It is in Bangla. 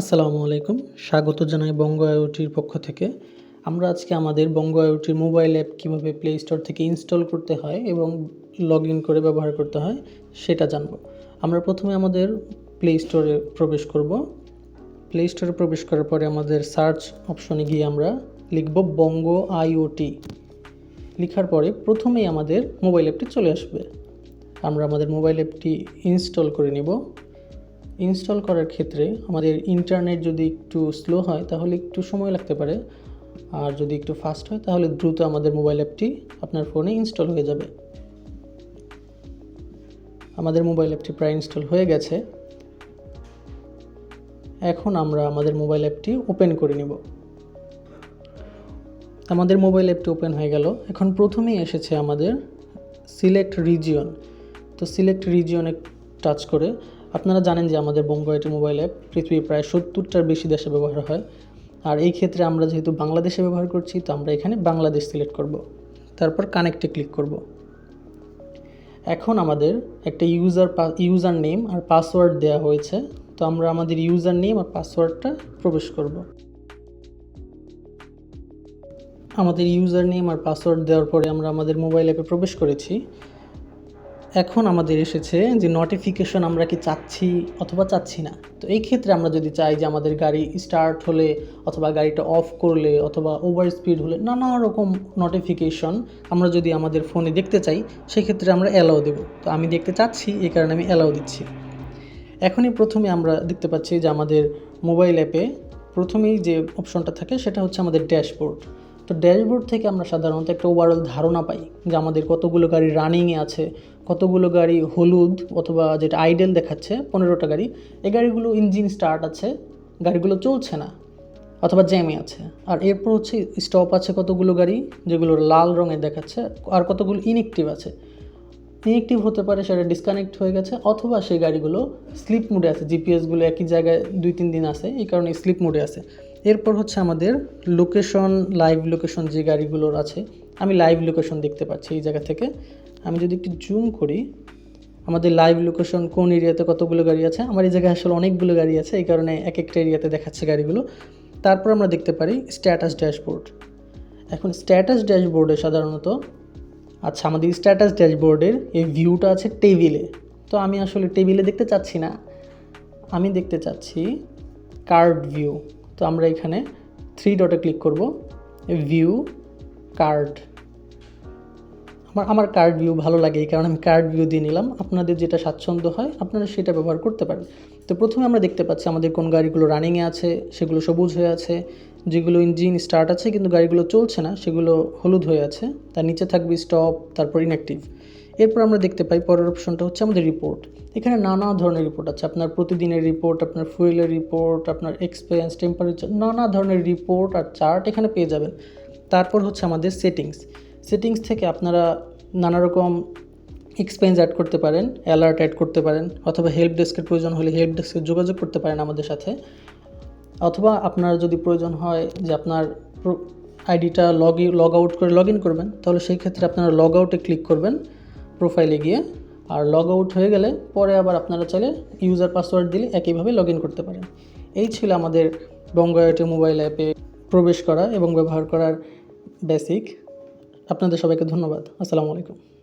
আসসালামু আলাইকুম। স্বাগত জানাই বঙ্গ আইওটির পক্ষ থেকে। আমরা আজকে আমাদের বঙ্গ আইওটির মোবাইল অ্যাপ কীভাবে প্লে স্টোর থেকে ইনস্টল করতে হয় এবং লগ ইন করে ব্যবহার করতে হয় সেটা জানব। আমরা প্রথমে আমাদের প্লে স্টোরে প্রবেশ করব। প্লে স্টোরে প্রবেশ করার পরে আমাদের সার্চ অপশনে গিয়ে আমরা লিখব বঙ্গ আইওটি। লেখার পরে প্রথমেই আমাদের মোবাইল অ্যাপটি চলে আসবে। আমরা আমাদের মোবাইল অ্যাপটি ইনস্টল করে নিব। ইনস্টল করার ক্ষেত্রে আমাদের ইন্টারনেট যদি একটু স্লো হয়, তাহলে একটু সময় লাগতে পারে। আর যদি একটু ফাস্ট হয়, তাহলে দ্রুত আমাদের মোবাইল অ্যাপটি আপনার ফোনে ইনস্টল হয়ে যাবে। আমাদের মোবাইল অ্যাপটি প্রায় ইনস্টল হয়ে গেছে। এখন আমরা আমাদের মোবাইল অ্যাপটি ওপেন করে নেব। আমাদের মোবাইল অ্যাপটি ওপেন হয়ে গেল। এখন প্রথমেই এসেছে আমাদের সিলেক্ট রিজিয়ন তো সিলেক্ট রিজিয়নে টাচ করে আপনারা জানেন যে আমাদের বঙ্গ আইটি মোবাইল অ্যাপ পৃথিবীর প্রায় সত্তরটার বেশি দেশে ব্যবহার হয়। আর এই ক্ষেত্রে আমরা যেহেতু বাংলাদেশে ব্যবহার করছি, তো আমরা এখানে বাংলাদেশ সিলেক্ট করব। তারপর কানেক্টে ক্লিক করব। এখন আমাদের একটা ইউজার ইউজার নেম আর পাসওয়ার্ড দেওয়া হয়েছে। তো আমরা আমাদের ইউজার নেম আর পাসওয়ার্ডটা প্রবেশ করব। আমাদের ইউজার নেম আর পাসওয়ার্ড দেওয়ার পরে আমরা আমাদের মোবাইল অ্যাপে প্রবেশ করেছি। এখন আমাদের এসেছে যে নোটিফিকেশন আমরা কি চাচ্ছি অথবা চাচ্ছি না। তো এই ক্ষেত্রে আমরা যদি চাই যে আমাদের গাড়ি স্টার্ট হলে অথবা গাড়িটা অফ করলে অথবা ওভার স্পিড হলে নানা রকম নোটিফিকেশন আমরা যদি আমাদের ফোনে দেখতে চাই, সেক্ষেত্রে আমরা অ্যালাও দেব। তো আমি দেখতে চাচ্ছি, এই কারণে আমি অ্যালাউ দিচ্ছি। এখনই প্রথমে আমরা দেখতে পাচ্ছি যে আমাদের মোবাইল অ্যাপে প্রথমেই যে অপশনটা থাকে, সেটা হচ্ছে আমাদের ড্যাশবোর্ড তো ড্যাশবোর্ড থেকে আমরা সাধারণত একটা ওভারঅল ধারণা পাই যে আমাদের কতগুলো গাড়ি রানিংয়ে আছে কতগুলো গাড়ি হলুদ অথবা যেটা আইডেল দেখাচ্ছে, পনেরোটা গাড়ি, এই গাড়িগুলো ইঞ্জিন স্টার্ট আছে, গাড়িগুলো চলছে না অথবা জ্যামে আছে। আর এরপর হচ্ছে স্টপ আছে কতগুলো গাড়ি, যেগুলো লাল রঙের দেখাচ্ছে, আর কতগুলো ইনএক্টিভ আছে। ইনএক্টিভ হতে পারে সেটা ডিসকানেক্ট হয়ে গেছে, অথবা সেই গাড়িগুলো স্লিপ মোডে আছে জিপিএসগুলো একই জায়গায় দুই তিন দিন আছে, এই কারণে স্লিপ মোডে আছে। এরপর হচ্ছে আমাদের লোকেশন লাইভ লোকেশন যে গাড়িগুলোর আছে, আমি লাইভ লোকেশন দেখতে পাচ্ছি এই জায়গা থেকে। আমি যদি একটু জুম করি, আমাদের লাইভ লোকেশন কোন এরিয়াতে কতগুলো গাড়ি আছে? আমার এই জায়গায় আসলে অনেকগুলো গাড়ি আছে, এই কারণে এক একটা এরিয়াতে দেখাচ্ছে গাড়িগুলো। তারপর আমরা দেখতে পারি স্ট্যাটাস ড্যাশবোর্ড এখন স্ট্যাটাস ড্যাশবোর্ডে সাধারণত আচ্ছা আমাদের স্ট্যাটাস ড্যাশবোর্ডের এই ভিউটা আছে টেবিলে তো আমি আসলে টেবিলে দেখতে চাচ্ছি না। আমি দেখতে চাচ্ছি কার্ড ভিউ তো আমরা এখানে থ্রি ডটে ক্লিক করব ভিউ কার্ড আমার আমার কার্ড ভিউ ভালো লাগে এই কারণে আমি কার্ড ভিউ দিয়ে নিলাম। আপনাদের যেটা স্বাচ্ছন্দ্য হয়, আপনারা সেটা ব্যবহার করতে পারেন। তো প্রথমে আমরা দেখতে পাচ্ছি আমাদের কোন গাড়িগুলো রানিংয়ে আছে, সেগুলো সবুজ হয়ে আছে। যেগুলো ইঞ্জিন স্টার্ট আছে, কিন্তু গাড়িগুলো চলছে না, সেগুলো হলুদ হয়ে আছে। তার নিচে থাকবে স্টপ তারপর ইনঅ্যাক্টিভ এরপর আমরা দেখতে পাই পরের অপশনটা হচ্ছে আমাদের রিপোর্ট এখানে নানা ধরনের রিপোর্ট আছে। আপনার প্রতিদিনের রিপোর্ট আপনার ফুয়েলের রিপোর্ট আপনার এক্সপিরিয়েন্স টেম্পারেচার নানা ধরনের রিপোর্ট আর চার্ট এখানে পেয়ে যাবেন। তারপর হচ্ছে আমাদের সেটিংস সেটিংস থেকে আপনারা নানা রকম এক্সপেন্স অ্যাড করতে পারেন অ্যালার্ট অ্যাড করতে পারেন, অথবা হেল্প ডেস্কের প্রয়োজন হলে হেল্প ডেস্কে যোগাযোগ করতে পারেন আমাদের সাথে। অথবা আপনার যদি প্রয়োজন হয় যে আপনার আইডিটা লগ লগ আউট করে লগ ইন করবেন, তাহলে সেই ক্ষেত্রে আপনারা লগ আউটে ক্লিক করবেন প্রোফাইলে গিয়ে। আর লগ আউট হয়ে গেলে পরে আবার আপনারা চাইলে ইউজার পাসওয়ার্ড দিলে একইভাবে লগ ইন করতে পারেন। এই ছিল আমাদের বঙ্গায়টে মোবাইল অ্যাপে প্রবেশ করা এবং ব্যবহার করার বেসিক আপনাদের সবাইকে ধন্যবাদ। আসসালামু আলাইকুম।